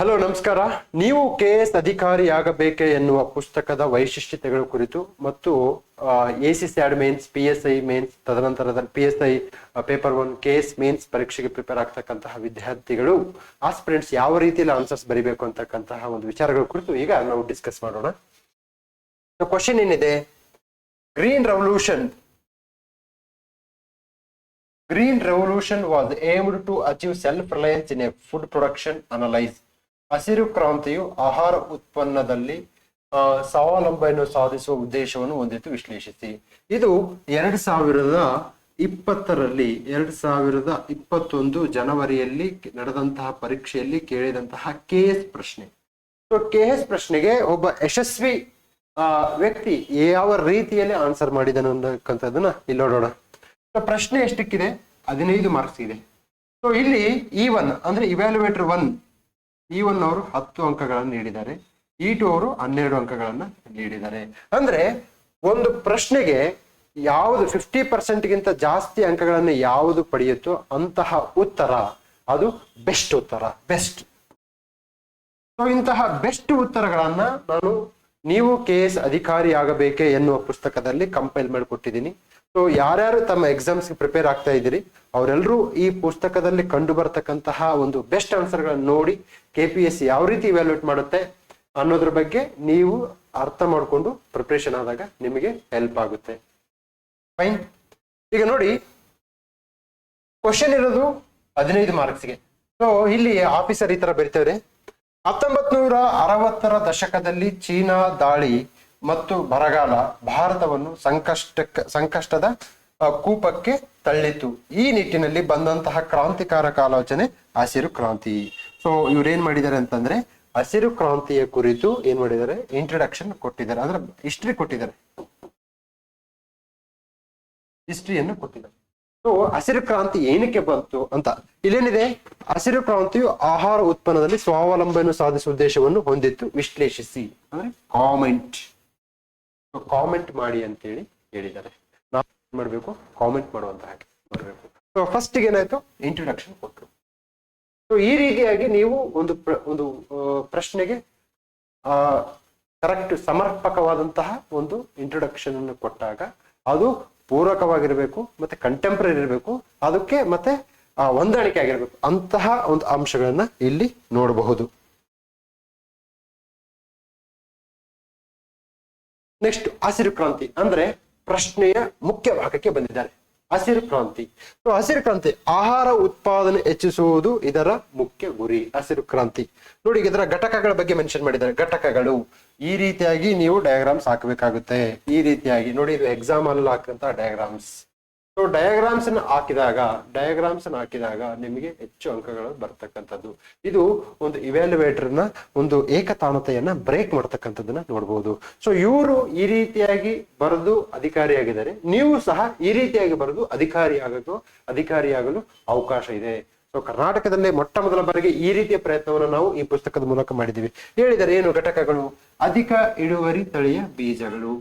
Hello, ನಮಸ್ಕಾರ. ನೀವು K S ಅಧಿಕಾರಿಯಾಗಬೇಕೆ ಎನ್ನುವ ಪುಸ್ತಕದ ವೈಶಿಷ್ಟ್ಯತೆಗಳ ಕುರಿತು ಮತ್ತು A C sad mains, P S I mains ತದನಂತರದಲ್ಲಿ P S I paper one, K S mains ಪರೀಕ್ಷೆಗೆ ಪ್ರಿಪೇರ್ ಆಗ್ತಕ್ಕಂತಹ ವಿದ್ಯಾರ್ಥಿಗಳು ಆಸ್ಪಿರೆಂಟ್ಸ್ ಯಾವ ರೀತಿಯಲ್ಲಿ ಆನ್ಸರ್ಸ್ ಬರಿಬೇಕು ಅಂತಕ್ಕಂತಹ ಒಂದು ವಿಚಾರಗಳ ಕುರಿತು ಈಗ ನಾವು ಡಿಸ್ಕಸ್ ಮಾಡೋಣ. ಕ್ವಶನ್ ಏನಿದೆ? Green revolution green revolution was aimed to achieve self reliance in a food production analyse ಹಸಿರು ಕ್ರಾಂತಿಯು ಆಹಾರ ಉತ್ಪನ್ನದಲ್ಲಿ ಸ್ವಾವಲಂಬನೆಯನ್ನು ಸಾಧಿಸುವ ಉದ್ದೇಶವನ್ನು ಹೊಂದಿತ್ತು ವಿಶ್ಲೇಷಿಸಿ. ಇದು ಎರಡ್ ಸಾವಿರದ ಇಪ್ಪತ್ತರಲ್ಲಿ ಎರಡ್ ಸಾವಿರದ ಇಪ್ಪತ್ತೊಂದು ಜನವರಿಯಲ್ಲಿ ನಡೆದಂತಹ ಪರೀಕ್ಷೆಯಲ್ಲಿ ಕೇಳಿದಂತಹ ಕೆ ಎಸ್ ಪ್ರಶ್ನೆ. ಸೊ ಕೆ ಎಸ್ ಪ್ರಶ್ನೆಗೆ ಒಬ್ಬ ಯಶಸ್ವಿ ಆ, ವ್ಯಕ್ತಿ ಯಾವ ರೀತಿಯಲ್ಲಿ ಆನ್ಸರ್ ಮಾಡಿದನು ಅನ್ನಕ್ಕಂಥದ್ದನ್ನ ಇಲ್ಲಿ ನೋಡೋಣ. ಸೊ ಪ್ರಶ್ನೆ ಎಷ್ಟಕ್ಕಿದೆ? ಹದಿನೈದು ಮಾರ್ಕ್ಸ್ ಇದೆ. ಸೊ ಇಲ್ಲಿ ಇ ಒನ್ ಅಂದ್ರೆ ಇವ್ಯಾಲ್ಯುವೇಟರ್ ಒನ್ ಇ ಒನ್ ಅವರು ಹತ್ತು ಅಂಕಗಳನ್ನು ನೀಡಿದ್ದಾರೆ. ಇ ಟು ಅವರು ಹನ್ನೆರಡು ಅಂಕಗಳನ್ನ ನೀಡಿದ್ದಾರೆ. ಅಂದ್ರೆ ಒಂದು ಪ್ರಶ್ನೆಗೆ ಯಾವುದು ಫಿಫ್ಟಿ ಪರ್ಸೆಂಟ್ಗಿಂತ ಜಾಸ್ತಿ ಅಂಕಗಳನ್ನು ಯಾವುದು ಪಡೆಯುತ್ತೋ ಅಂತಹ ಉತ್ತರ, ಅದು ಬೆಸ್ಟ್ ಉತ್ತರ ಬೆಸ್ಟ್ ಸೊ ಇಂತಹ ಬೆಸ್ಟ್ ಉತ್ತರಗಳನ್ನ ನಾನು ನೀವು ಕೆ ಎಸ್ ಅಧಿಕಾರಿ ಆಗಬೇಕೆ ಎನ್ನುವ ಪುಸ್ತಕದಲ್ಲಿ ಕಂಪೈಲ್ ಮಾಡಿಕೊಟ್ಟಿದ್ದೀನಿ. ಸೊ ಯಾರ್ಯಾರು ತಮ್ಮ ಎಕ್ಸಾಮ್ಸ್ಗೆ ಪ್ರಿಪೇರ್ ಆಗ್ತಾ ಇದ್ದೀರಿ ಅವರೆಲ್ಲರೂ ಈ ಪುಸ್ತಕದಲ್ಲಿ ಕಂಡು ಬರ್ತಕ್ಕಂತಹ ಒಂದು ಬೆಸ್ಟ್ ಆನ್ಸರ್ಗಳನ್ನು ನೋಡಿ ಕೆ ಪಿ ಎಸ್ ಯಾವ ರೀತಿ ಇವ್ಯಾಲ್ಯೂಟ್ ಮಾಡುತ್ತೆ ಅನ್ನೋದ್ರ ಬಗ್ಗೆ ನೀವು ಅರ್ಥ ಮಾಡಿಕೊಂಡು ಪ್ರಿಪ್ರೇಷನ್ ಆದಾಗ ನಿಮಗೆ ಹೆಲ್ಪ್ ಆಗುತ್ತೆ. ಫೈನ್ ಈಗ ನೋಡಿ ಕ್ವಶನ್ ಇರೋದು ಹದಿನೈದು ಮಾರ್ಕ್ಸ್ಗೆ ಸೊ ಇಲ್ಲಿ ಆಫೀಸರ್ ಈ ತರ ಬರೀತಾರೆ ಹತ್ತೊಂಬತ್ ನೂರ ಅರವತ್ತರ ದಶಕದಲ್ಲಿ ಚೀನಾ ದಾಳಿ ಮತ್ತು ಬರಗಾಲ ಭಾರತವನ್ನು ಸಂಕಷ್ಟಕ್ಕೆ, ಸಂಕಷ್ಟದ ಕೂಪಕ್ಕೆ ತಳ್ಳಿತು. ಈ ನಿಟ್ಟಿನಲ್ಲಿ ಬಂದಂತಹ ಕ್ರಾಂತಿಕಾರಕ ಆಲೋಚನೆ ಹಸಿರು ಕ್ರಾಂತಿ. ಸೊ ಇವ್ರೇನ್ ಮಾಡಿದ್ದಾರೆ ಅಂತಂದ್ರೆ, ಹಸಿರು ಕ್ರಾಂತಿಯ ಕುರಿತು ಏನ್ ಮಾಡಿದ್ದಾರೆ? ಇಂಟ್ರಡಕ್ಷನ್ ಕೊಟ್ಟಿದ್ದಾರೆ. ಅಂದ್ರೆ ಹಿಸ್ಟ್ರಿ ಕೊಟ್ಟಿದ್ದಾರೆ. ಹಿಸ್ಟ್ರಿಯನ್ನು ಕೊಟ್ಟಿದ್ದಾರೆ. ಸೊ ಹಸಿರು ಕ್ರಾಂತಿ ಏನಕ್ಕೆ ಬಂತು ಅಂತ. ಇಲ್ಲೇನಿದೆ? ಹಸಿರು ಕ್ರಾಂತಿಯು ಆಹಾರ ಉತ್ಪನ್ನದಲ್ಲಿ ಸ್ವಾವಲಂಬನೆಯನ್ನು ಸಾಧಿಸುವ ಉದ್ದೇಶವನ್ನು ಹೊಂದಿತ್ತು. ವಿಶ್ಲೇಷಿಸಿ. ಅಂದ್ರೆ ಕಾಮೆಂಟ್ ಕಾಮೆಂಟ್ ಮಾಡಿ ಅಂತೇಳಿ ಹೇಳಿದ್ದಾರೆ. ನಾವು ಏನ್ ಮಾಡ್ಬೇಕು? ಕಾಮೆಂಟ್ ಮಾಡುವಂತ ಹಾಗೆ ಮಾಡಬೇಕು ಸೊ ಫಸ್ಟ್ ಏನಾಯ್ತು? ಇಂಟ್ರೊಡಕ್ಷನ್ ಕೊಟ್ಟರು ಸೊ ಈ ರೀತಿಯಾಗಿ ನೀವು ಒಂದು ಒಂದು ಪ್ರಶ್ನೆಗೆ ಆ, ಕರೆಕ್ಟ್ ಸಮರ್ಪಕವಾದಂತಹ ಒಂದು ಇಂಟ್ರೊಡಕ್ಷನ್ ಅನ್ನು ಕೊಟ್ಟಾಗ ಅದು ಪೂರಕವಾಗಿರ್ಬೇಕು ಮತ್ತೆ ಕಂಟೆಂಪ್ರರಿ ಇರಬೇಕು ಅದಕ್ಕೆ ಮತ್ತೆ ಆ, ಹೊಂದಾಣಿಕೆ ಆಗಿರಬೇಕು. ಅಂತಹ ಒಂದು ಅಂಶಗಳನ್ನ ಇಲ್ಲಿ ನೋಡಬಹುದು. ನೆಕ್ಸ್ಟ್ ಹಸಿರು ಕ್ರಾಂತಿ ಅಂದ್ರೆ ಪ್ರಶ್ನೆಯ ಮುಖ್ಯ ಭಾಗಕ್ಕೆ ಬಂದಿದ್ದಾರೆ. ಹಸಿರು ಕ್ರಾಂತಿ. ಸೊ, ಹಸಿರು ಕ್ರಾಂತಿ, ಆಹಾರ ಉತ್ಪಾದನೆ ಹೆಚ್ಚಿಸುವುದು ಇದರ ಮುಖ್ಯ ಗುರಿ, ಹಸಿರು ಕ್ರಾಂತಿ. ನೋಡಿ, ಇದರ ಘಟಕಗಳ ಬಗ್ಗೆ ಮೆನ್ಷನ್ ಮಾಡಿದ್ದಾರೆ. ಘಟಕಗಳು. ಈ ರೀತಿಯಾಗಿ ನೀವು ಡಯಾಗ್ರಾಮ್ಸ್ ಹಾಕಬೇಕಾಗುತ್ತೆ. ಈ ರೀತಿಯಾಗಿ, ನೋಡಿ, ಇದು ಎಕ್ಸಾಮ್ ಅಲ್ಲಿ ಹಾಕಂತ ಡಯಾಗ್ರಾಮ್ಸ್ ಸೊ ಡಯಾಗ್ರಾಮ್ಸ್ ಅನ್ನು ಹಾಕಿದಾಗ ಡಯಾಗ್ರಾಮ್ಸ್ ಅನ್ನು ಹಾಕಿದಾಗ ನಿಮಗೆ ಹೆಚ್ಚು ಅಂಕಗಳು ಬರ್ತಕ್ಕಂಥದ್ದು. ಇದು ಒಂದು ಇವ್ಯಾಲ್ಯುವೇಟರ್ನ ಒಂದು ಏಕತಾನತೆಯನ್ನ ಬ್ರೇಕ್ ಮಾಡ್ತಕ್ಕಂಥದ್ದನ್ನ ನೋಡಬಹುದು ಸೊ ಇವರು ಈ ರೀತಿಯಾಗಿ ಬರೆದು ಅಧಿಕಾರಿಯಾಗಿದ್ದಾರೆ. ನೀವು ಸಹ ಈ ರೀತಿಯಾಗಿ ಬರೆದು ಅಧಿಕಾರಿ ಆಗಲು ಅಧಿಕಾರಿಯಾಗಲು ಅವಕಾಶ ಇದೆ. ಸೊ ಕರ್ನಾಟಕದಲ್ಲೇ ಮೊಟ್ಟ ಮೊದಲ ಬಾರಿಗೆ ಈ ರೀತಿಯ ಪ್ರಯತ್ನವನ್ನು ನಾವು ಈ ಪುಸ್ತಕದ ಮೂಲಕ ಮಾಡಿದ್ದೀವಿ. ಹೇಳಿದರೆ ಏನು ಘಟಕಗಳು? ಅಧಿಕ ಇಳುವರಿ ತಳಿಯ ಬೀಜಗಳು.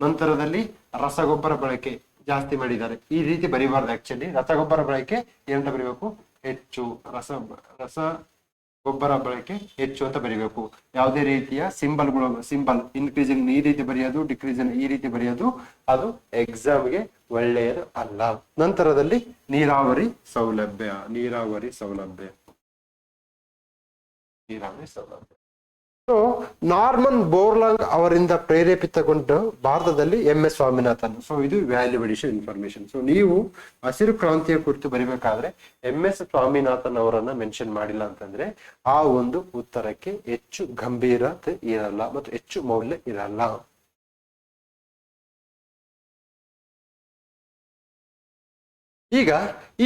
ನಂತರದಲ್ಲಿ ರಸಗೊಬ್ಬರ ಬಳಕೆ. ಜಾಸ್ತಿ ಮಾಡಿದ್ದಾರೆ. ಈ ರೀತಿ ಬರೀಬಾರ್ದು ಆಕ್ಚುಲಿ ರಸಗೊಬ್ಬರ ಬಳಕೆ ಏನಂತ ಬರಿಬೇಕು? ಹೆಚ್ಚು ರಸ ರಸ ಗೊಬ್ಬರ ಬಳಕೆ ಹೆಚ್ಚು ಅಂತ ಬರಿಬೇಕು. ಯಾವುದೇ ರೀತಿಯ ಸಿಂಬಲ್ಗಳು ಸಿಂಬಲ್ ಇನ್ಕ್ರೀಸಿಂಗ್ ಈ ರೀತಿ ಬರೆಯೋದು ಡಿಕ್ರೀಸಿಂಗ್ ಈ ರೀತಿ ಬರೆಯೋದು, ಅದು ಎಕ್ಸಾಮ್ಗೆ ಒಳ್ಳೆಯದು ಅಲ್ಲ. ನಂತರದಲ್ಲಿ ನೀರಾವರಿ ಸೌಲಭ್ಯ ನೀರಾವರಿ ಸೌಲಭ್ಯ. ನೀರಾವರಿ ಸೌಲಭ್ಯ. ನಾರ್ಮನ್ ಬೋರ್ಲಾಂಗ್ ಅವರಿಂದ ಪ್ರೇರೇಪಿತಗೊಂಡು ಭಾರತದಲ್ಲಿ ಎಂ ಎಸ್ ಸ್ವಾಮಿನಾಥನ್. ಸೊ ಇದು ವ್ಯಾಲ್ಯೂ ಅಡಿಷನ್ ಇನ್ಫಾರ್ಮೇಶನ್ ಸೊ ನೀವು ಹಸಿರು ಕ್ರಾಂತಿಯ ಕುರಿತು ಬರಿಬೇಕಾದ್ರೆ ಎಂ ಎಸ್ ಸ್ವಾಮಿನಾಥನ್ ಅವರನ್ನ ಮೆನ್ಷನ್ ಮಾಡಿಲ್ಲ ಅಂತಂದ್ರೆ ಆ ಒಂದು ಉತ್ತರಕ್ಕೆ ಹೆಚ್ಚು ಗಂಭೀರತೆ ಇರಲ್ಲ ಮತ್ತು ಹೆಚ್ಚು ಮೌಲ್ಯ ಇರಲ್ಲ. ಈಗ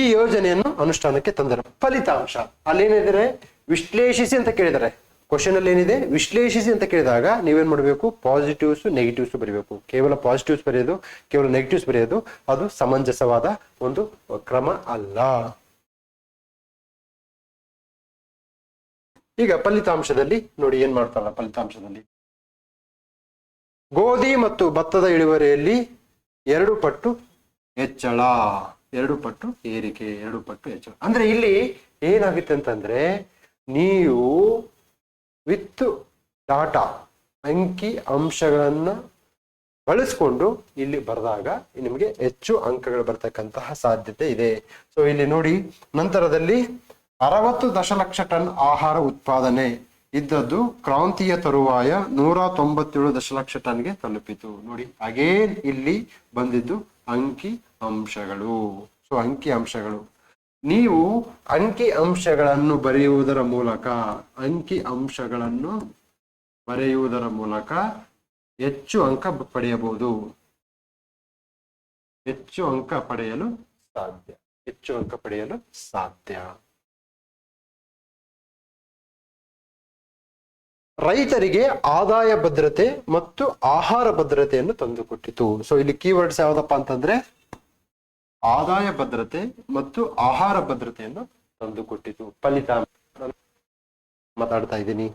ಈ ಯೋಜನೆಯನ್ನು ಅನುಷ್ಠಾನಕ್ಕೆ ತಂದರು. ಫಲಿತಾಂಶ. ಅಲ್ಲೇನಿದೆ ವಿಶ್ಲೇಷಿಸಿ ಅಂತ ಕೇಳಿದ್ದಾರೆ ಕ್ವಶನ್ ಅಲ್ಲಿ ಏನಿದೆ? ವಿಶ್ಲೇಷಿಸಿ ಅಂತ ಕೇಳಿದಾಗ ನೀವೇನ್ ಮಾಡಬೇಕು? ಪಾಸಿಟಿವ್ಸ್ ನೆಗೆಟಿವ್ಸ್ ಬರೀಬೇಕು. ಕೇವಲ ಪಾಸಿಟಿವ್ಸ್ ಬರೆಯೋದು, ಕೇವಲ ನೆಗೆಟಿವ್ಸ್ ಬರೆಯೋದು, ಅದು ಸಮಂಜಸವಾದ ಒಂದು ಕ್ರಮ ಅಲ್ಲ. ಈಗ ಫಲಿತಾಂಶದಲ್ಲಿ ನೋಡಿ ಏನ್ ಮಾಡ್ತಾರಲ್ಲ ಫಲಿತಾಂಶದಲ್ಲಿ. ಗೋಧಿ ಮತ್ತು ಭತ್ತದ ಇಳುವರಿಯಲ್ಲಿ ಎರಡು ಪಟ್ಟು ಹೆಚ್ಚಳ. ಎರಡು ಪಟ್ಟು ಏರಿಕೆ, ಎರಡು ಪಟ್ಟು ಹೆಚ್ಚಳ. ಅಂದ್ರೆ ಇಲ್ಲಿ ಏನಾಗುತ್ತೆ ಅಂತಂದ್ರೆ, ನೀವು ವಿತ್ ಡಾಟಾ, ಅಂಕಿ ಅಂಶಗಳನ್ನ ಬಳಸ್ಕೊಂಡು ಇಲ್ಲಿ ಬರೆದಾಗ ನಿಮಗೆ ಹೆಚ್ಚು ಅಂಕಗಳು ಬರ್ತಕ್ಕಂತಹ ಸಾಧ್ಯತೆ ಇದೆ. ಸೊ ಇಲ್ಲಿ ನೋಡಿ, ನಂತರದಲ್ಲಿ ಅರವತ್ತು ದಶಲಕ್ಷ ಟನ್ ಆಹಾರ ಉತ್ಪಾದನೆ ಇದ್ದದ್ದು ಕ್ರಾಂತಿಯ ತರುವಾಯ ನೂರ ತೊಂಬತ್ತೇಳು ದಶಲಕ್ಷ ಟನ್ಗೆ ತಲುಪಿತು. ನೋಡಿ ಅಗೇನ್ ಇಲ್ಲಿ ಬಂದಿದ್ದು ಅಂಕಿ ಅಂಶಗಳು. ಸೊ ಅಂಕಿ ಅಂಶಗಳು. ನೀವು ಅಂಕಿ ಅಂಶಗಳನ್ನು ಬರೆಯುವುದರ ಮೂಲಕ, ಅಂಕಿ ಅಂಶಗಳನ್ನು ಬರೆಯುವುದರ ಮೂಲಕ ಹೆಚ್ಚು ಅಂಕ ಪಡೆಯಬಹುದು. ಹೆಚ್ಚು ಅಂಕ ಪಡೆಯಲು ಸಾಧ್ಯ. ಹೆಚ್ಚು ಅಂಕ ಪಡೆಯಲು ಸಾಧ್ಯ. ರೈತರಿಗೆ ಆದಾಯ ಭದ್ರತೆ ಮತ್ತು ಆಹಾರ ಭದ್ರತೆಯನ್ನು ತಂದುಕೊಟ್ಟಿತು. ಸೊ ಇಲ್ಲಿ ಕೀವರ್ಡ್ಸ್ ಯಾವ್ದಪ್ಪ ಅಂತಂದ್ರೆ ಆದಾಯ ಭದ್ರತೆ ಮತ್ತು ಆಹಾರ ಭದ್ರತೆಯನ್ನು ತಂದುಕೊಟ್ಟಿತು. ಫಲಿತಾಂಶ ಮಾತಾಡ್ತಾ ಇದ್ದೀನಿ.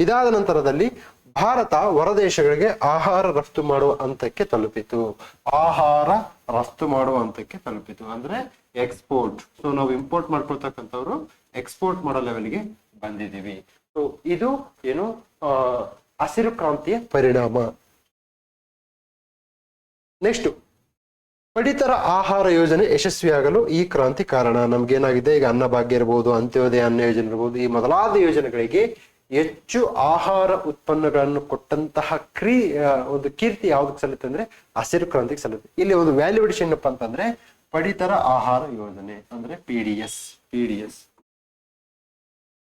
ಇದಾದ ನಂತರದಲ್ಲಿ ಭಾರತ ಹೊರದೇಶಗಳಿಗೆ ಆಹಾರ ರಫ್ತು ಮಾಡುವ ಹಂತಕ್ಕೆ ತಲುಪಿತು. ಆಹಾರ ರಫ್ತು ಮಾಡುವ ಹಂತಕ್ಕೆ ತಲುಪಿತು. ಅಂದ್ರೆ ಎಕ್ಸ್ಪೋರ್ಟ್ ಸೊ ನಾವು ಇಂಪೋರ್ಟ್ ಮಾಡ್ಕೊಳ್ತಕ್ಕಂಥವ್ರು ಎಕ್ಸ್ಪೋರ್ಟ್ ಮಾಡೋ ಲೆವೆಲ್ಗೆ ಬಂದಿದ್ದೀವಿ. ಸೊ ಇದು ಏನು? ಹಸಿರು ಕ್ರಾಂತಿಯ ಪರಿಣಾಮ. ನೆಕ್ಸ್ಟ್ ಪಡಿತರ ಆಹಾರ ಯೋಜನೆ ಯಶಸ್ವಿಯಾಗಲು ಈ ಕ್ರಾಂತಿ ಕಾರಣ. ನಮ್ಗೇನಾಗಿದೆ? ಈಗ ಅನ್ನಭಾಗ್ಯ ಇರ್ಬೋದು, ಅಂತ್ಯೋದಯ ಅನ್ನ ಯೋಜನೆ ಇರಬಹುದು ಈ ಮೊದಲಾದ ಯೋಜನೆಗಳಿಗೆ ಹೆಚ್ಚು ಆಹಾರ ಉತ್ಪನ್ನಗಳನ್ನು ಕೊಟ್ಟಂತಹ ಕ್ರೀ ಒಂದು ಕೀರ್ತಿ ಯಾವ್ದಕ್ಕೆ ಸಲ್ಲುತ್ತೆ ಅಂದ್ರೆ ಹಸಿರು ಕ್ರಾಂತಿಗೆ ಸಲ್ಲುತ್ತೆ. ಇಲ್ಲಿ ಒಂದು ವ್ಯಾಲ್ಯೂಡಿಷನ್ ಏನಪ್ಪ ಅಂತಂದ್ರೆ ಪಡಿತರ ಆಹಾರ ಯೋಜನೆ ಅಂದ್ರೆ P D S P D S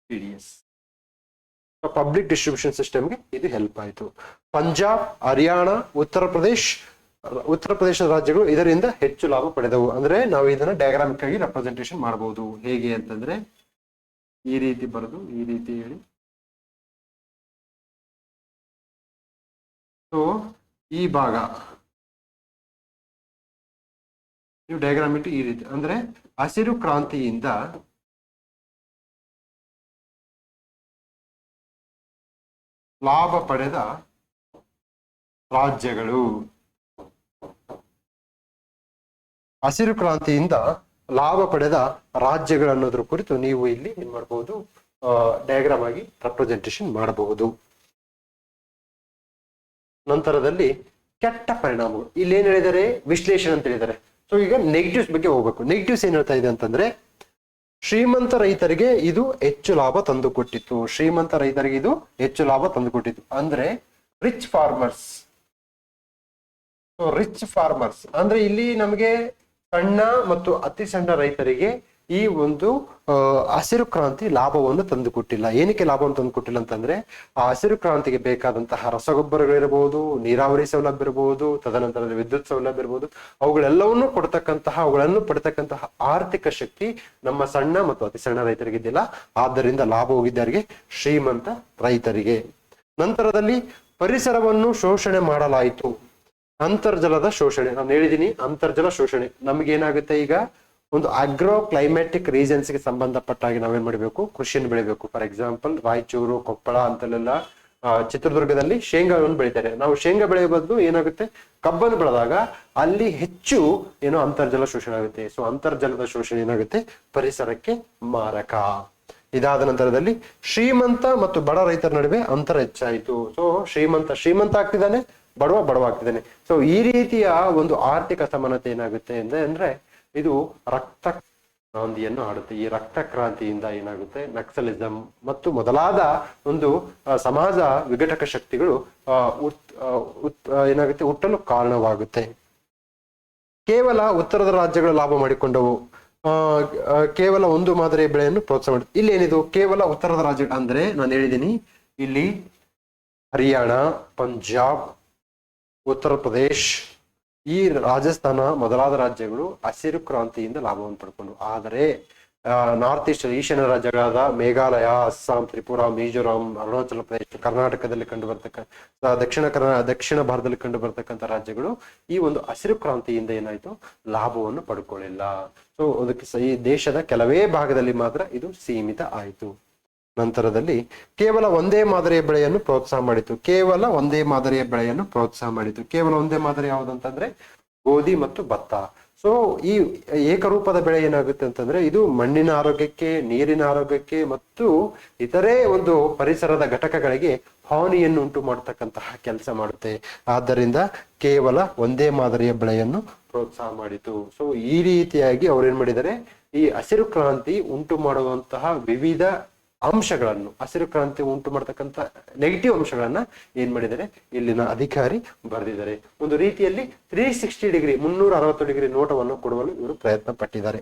P D S public distribution ಸಿಸ್ಟಮ್ಗೆ ಇದು ಹೆಲ್ಪ್ ಆಯಿತು. ಪಂಜಾಬ್, ಹರಿಯಾಣ, ಉತ್ತರ ಪ್ರದೇಶ್ ಉತ್ತರ ಪ್ರದೇಶದ ರಾಜ್ಯಗಳು ಇದರಿಂದ ಹೆಚ್ಚು ಲಾಭ ಪಡೆದವು. ಅಂದ್ರೆ ನಾವು ಇದನ್ನ ಡಯಾಗ್ರಾಮಿಕ್ ಆಗಿ ರೆಪ್ರೆಸೆಂಟೇಷನ್ ಮಾಡಬಹುದು ಹೇಗೆ ಅಂತಂದ್ರೆ ಈ ರೀತಿ ಬರೆದು, ಈ ರೀತಿ ಹೇಳಿ. ಸೊ ಈ ಭಾಗ. ನೀವು ಡಯಾಗ್ರಾಮ್ ಇಟ್ಟು ಈ ರೀತಿ, ಅಂದ್ರೆ ಹಸಿರು ಕ್ರಾಂತಿಯಿಂದ ಲಾಭ ಪಡೆದ ರಾಜ್ಯಗಳು. ಹಸಿರು ಕ್ರಾಂತಿಯಿಂದ ಲಾಭ ಪಡೆದ ರಾಜ್ಯಗಳು ಅನ್ನೋದ್ರ ಕುರಿತು ನೀವು ಇಲ್ಲಿ ಏನ್ ಮಾಡಬಹುದು ಡಯಾಗ್ರಾಮ್ ಆಗಿ ರೆಪ್ರೆಸೆಂಟೇಷನ್ ಮಾಡಬಹುದು. ನಂತರದಲ್ಲಿ ಕೆಟ್ಟ ಪರಿಣಾಮಗಳು. ಇಲ್ಲಿ ಏನ್ ಹೇಳಿದ್ದಾರೆ? ವಿಶ್ಲೇಷಣೆ ಅಂತ ಹೇಳಿದರೆ ಸೊ ಈಗ ನೆಗೆಟಿವ್ಸ್ ಬಗ್ಗೆ ಹೋಗ್ಬೇಕು. ನೆಗೆಟಿವ್ಸ್ ಏನ್ ಹೇಳ್ತಾ ಇದೆ ಅಂತಂದ್ರೆ, ಶ್ರೀಮಂತ ರೈತರಿಗೆ ಇದು ಹೆಚ್ಚು ಲಾಭ ತಂದುಕೊಟ್ಟಿತ್ತು. ಶ್ರೀಮಂತ ರೈತರಿಗೆ ಇದು ಹೆಚ್ಚು ಲಾಭ ತಂದುಕೊಟ್ಟಿತ್ತು. ಅಂದ್ರೆ ರಿಚ್ ಫಾರ್ಮರ್ಸ್ ರಿಚ್ ಫಾರ್ಮರ್ಸ್ ಅಂದ್ರೆ ಇಲ್ಲಿ ನಮಗೆ ಸಣ್ಣ ಮತ್ತು ಅತಿ ಸಣ್ಣ ರೈತರಿಗೆ ಈ ಒಂದು ಹಸಿರು ಕ್ರಾಂತಿ ಲಾಭವನ್ನು ತಂದುಕೊಟ್ಟಿಲ್ಲ. ಏನಕ್ಕೆ ಲಾಭವನ್ನು ತಂದುಕೊಟ್ಟಿಲ್ಲ ಅಂತಂದ್ರೆ, ಆ ಹಸಿರು ಕ್ರಾಂತಿಗೆ ಬೇಕಾದಂತಹ ರಸಗೊಬ್ಬರಗಳಿರಬಹುದು ನೀರಾವರಿ ಸೌಲಭ್ಯ ಇರಬಹುದು, ತದನಂತರ ವಿದ್ಯುತ್ ಸೌಲಭ್ಯ ಇರಬಹುದು. ಅವುಗಳೆಲ್ಲವನ್ನು ಕೊಡ್ತಕ್ಕಂತಹ, ಅವುಗಳನ್ನು ಪಡ್ತಕ್ಕಂತಹ ಆರ್ಥಿಕ ಶಕ್ತಿ ನಮ್ಮ ಸಣ್ಣ ಮತ್ತು ಅತಿ ಸಣ್ಣ ರೈತರಿಗೆ ಇದ್ದಿಲ್ಲ ಆದ್ದರಿಂದ ಲಾಭ ಹೋಗಿದ್ದವರಿಗೆ, ಶ್ರೀಮಂತ ರೈತರಿಗೆ. ನಂತರದಲ್ಲಿ ಪರಿಸರವನ್ನು ಶೋಷಣೆ ಮಾಡಲಾಯಿತು. ಅಂತರ್ಜಲದ ಶೋಷಣೆ. ನಾನು ಹೇಳಿದೀನಿ ಅಂತರ್ಜಲ ಶೋಷಣೆ. ನಮ್ಗೇನಾಗುತ್ತೆ ಈಗ ಒಂದು ಅಗ್ರೋ ಕ್ಲೈಮ್ಯಾಟಿಕ್ ರೀಸನ್ಸ್ಗೆ ಸಂಬಂಧಪಟ್ಟಾಗಿ ನಾವೇನ್ ಮಾಡಬೇಕು? ಕೃಷಿಯನ್ನು ಬೆಳಿಬೇಕು. ಫಾರ್ ಎಕ್ಸಾಂಪಲ್ ರಾಯಚೂರು, ಕೊಪ್ಪಳ ಅಂತಲ್ಲೆಲ್ಲ ಚಿತ್ರದುರ್ಗದಲ್ಲಿ ಶೇಂಗಾವನ್ನು ಬೆಳಿತಾರೆ. ನಾವು ಶೇಂಗಾ ಬೆಳೆಯ ಬದಲು ಏನಾಗುತ್ತೆ? ಕಬ್ಬನ್ನು ಬೆಳೆದಾಗ ಅಲ್ಲಿ ಹೆಚ್ಚು ಏನೋ ಅಂತರ್ಜಲ ಶೋಷಣೆ ಆಗುತ್ತೆ. ಸೊ ಅಂತರ್ಜಲದ ಶೋಷಣೆ ಏನಾಗುತ್ತೆ? ಪರಿಸರಕ್ಕೆ ಮಾರಕ. ಇದಾದ ನಂತರದಲ್ಲಿ ಶ್ರೀಮಂತ ಮತ್ತು ಬಡ ರೈತರ ನಡುವೆ ಅಂತರ ಹೆಚ್ಚಾಯಿತು. ಸೊ ಶ್ರೀಮಂತ ಶ್ರೀಮಂತ ಆಗ್ತಿದ್ದಾನೆ. ಬಡವ ಬಡವ ಆಗ್ತಿದ್ದಾನೆ ಸೊ ಈ ರೀತಿಯ ಒಂದು ಆರ್ಥಿಕ ಸಮಾನತೆ ಏನಾಗುತ್ತೆ ಅಂದ್ರೆ ಅಂದ್ರೆ ಇದು ರಕ್ತ ಕ್ರಾಂತಿಯನ್ನು ಆಡುತ್ತೆ. ಈ ರಕ್ತ ಕ್ರಾಂತಿಯಿಂದ ಏನಾಗುತ್ತೆ? ನಕ್ಸಲಿಸಂ ಮತ್ತು ಮೊದಲಾದ ಒಂದು ಸಮಾಜ ವಿಘಟಕ ಶಕ್ತಿಗಳು ಏನಾಗುತ್ತೆ? ಹುಟ್ಟಲು ಕಾರಣವಾಗುತ್ತೆ. ಕೇವಲ ಉತ್ತರದ ರಾಜ್ಯಗಳು ಲಾಭ ಮಾಡಿಕೊಂಡವು. ಕೇವಲ ಒಂದು ಮಾದರಿಯ ಬೆಳೆಯನ್ನು ಪ್ರೋತ್ಸಾಹ ಮಾಡುತ್ತೆ ಇಲ್ಲಿ ಏನಿದು? ಕೇವಲ ಉತ್ತರದ ರಾಜ್ಯಗಳು ಅಂದ್ರೆ ನಾನು ಹೇಳಿದ್ದೀನಿ, ಇಲ್ಲಿ ಹರಿಯಾಣ, ಪಂಜಾಬ್ ಉತ್ತರ ಪ್ರದೇಶ, ಈ ರಾಜಸ್ಥಾನ ಮೊದಲಾದ ರಾಜ್ಯಗಳು ಹಸಿರು ಕ್ರಾಂತಿಯಿಂದ ಲಾಭವನ್ನು ಪಡ್ಕೊಂಡು. ಆದರೆ ನಾರ್ತ್ ಈಸ್ಟ್ ಈಶಾನ್ಯ ರಾಜ್ಯಗಳಾದ ಮೇಘಾಲಯ, ಅಸ್ಸಾಂ, ತ್ರಿಪುರಾ, ಮಿಜೋರಾಂ, ಅರುಣಾಚಲ ಪ್ರದೇಶ, ಕರ್ನಾಟಕದಲ್ಲಿ ಕಂಡು ಬರ್ತಕ್ಕ ದಕ್ಷಿಣ ಕರ್ನಾ, ದಕ್ಷಿಣ ಭಾರತದಲ್ಲಿ ಕಂಡು ಬರ್ತಕ್ಕಂಥ ರಾಜ್ಯಗಳು ಈ ಒಂದು ಹಸಿರು ಕ್ರಾಂತಿಯಿಂದ ಏನಾಯ್ತು? ಲಾಭವನ್ನು ಪಡ್ಕೊಳ್ಳಿಲ್ಲ ಸೊ, ಅದಕ್ಕೆ ಈ ದೇಶದ ಕೆಲವೇ ಭಾಗದಲ್ಲಿ ಮಾತ್ರ ಇದು ಸೀಮಿತ ಆಯಿತು. ನಂತರದಲ್ಲಿ ಕೇವಲ ಒಂದೇ ಮಾದರಿಯ ಬೆಳೆಯನ್ನು ಪ್ರೋತ್ಸಾಹ ಮಾಡಿತು. ಕೇವಲ ಒಂದೇ ಮಾದರಿಯ ಬೆಳೆಯನ್ನು ಪ್ರೋತ್ಸಾಹ ಮಾಡಿತು. ಕೇವಲ ಒಂದೇ ಮಾದರಿ ಯಾವುದಂತಂದ್ರೆ ಗೋಧಿ ಮತ್ತು ಭತ್ತ. ಸೊ ಈ ಏಕರೂಪದ ಬೆಳೆ ಏನಾಗುತ್ತೆ ಅಂತಂದ್ರೆ ಇದು ಮಣ್ಣಿನ ಆರೋಗ್ಯಕ್ಕೆ, ನೀರಿನ ಆರೋಗ್ಯಕ್ಕೆ ಮತ್ತು ಇತರೆ ಒಂದು ಪರಿಸರದ ಘಟಕಗಳಿಗೆ ಹಾನಿಯನ್ನು ಉಂಟು ಮಾಡತಕ್ಕಂತಹ ಕೆಲಸ ಮಾಡುತ್ತೆ. ಆದ್ದರಿಂದ ಕೇವಲ ಒಂದೇ ಮಾದರಿಯ ಬೆಳೆಯನ್ನು ಪ್ರೋತ್ಸಾಹ ಮಾಡಿತು. ಸೊ ಈ ರೀತಿಯಾಗಿ ಅವ್ರೇನ್ ಮಾಡಿದರೆ ಈ ಹಸಿರು ಕ್ರಾಂತಿ ಉಂಟು ಮಾಡುವಂತಹ ವಿವಿಧ ಅಂಶಗಳನ್ನು, ಹಸಿರು ಕ್ರಾಂತಿ ಉಂಟು ಮಾಡತಕ್ಕಂತ ನೆಗೆಟಿವ್ ಅಂಶಗಳನ್ನ ಏನ್ ಮಾಡಿದ್ದಾರೆ? ಇಲ್ಲಿನ ಅಧಿಕಾರಿ ಬರೆದಿದ್ದಾರೆ. ಒಂದು ರೀತಿಯಲ್ಲಿ ತ್ರೀ ಸಿಕ್ಸ್ಟಿ ಡಿಗ್ರಿ ಮುನ್ನೂರ ಅರವತ್ತು ಡಿಗ್ರಿ ನೋಟವನ್ನು ಕೊಡುವಲು ಇವರು ಪ್ರಯತ್ನ ಪಟ್ಟಿದ್ದಾರೆ.